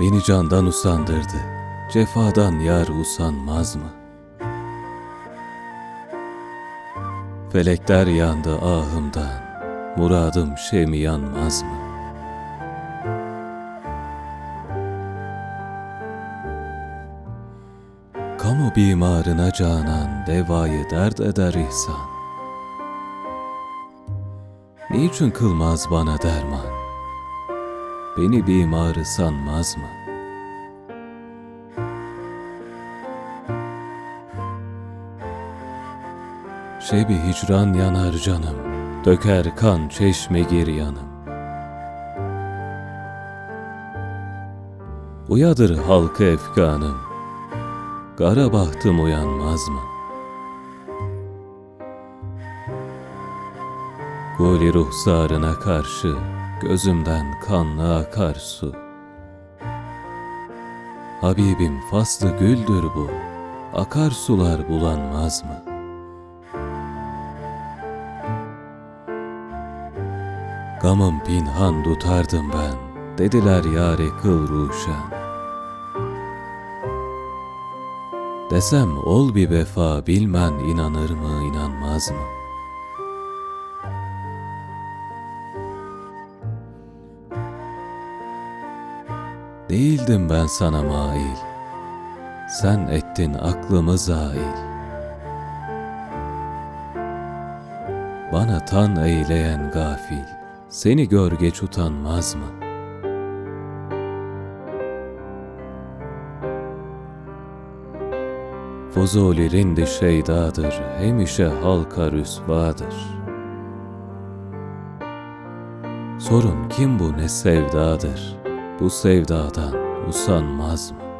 Beni candan usandırdı, cefadan yar usanmaz mı? Felekler yandı ahımdan, muradım şemi yanmaz mı? Kamu bimarına canan devayı dert eder ihsan. Niçin kılmaz bana derman? Beni bimarı sanmaz mı? Şebi hicran yanar canım, döker kan çeşme gir yanım. Uyadır halkı efkanım, kara bahtım uyanmaz mı? Guli ruhsarına karşı gözümden kanlı akar su. Habibim faslı güldür bu, akar sular bulanmaz mı? Gamım pinhan tutardım ben, dediler yâre kıl ruşen. Desem ol bir vefa bilmen inanır mı inanmaz mı? Değildim ben sana mail, sen ettin aklımı zail. Bana tan eyleyen gafil, seni gör geç utanmaz mı? Fuzuli rindi şeydadır, hemişe halka rüsvadır. Sorun kim bu ne sevdadır, bu sevdadan usanmaz mı?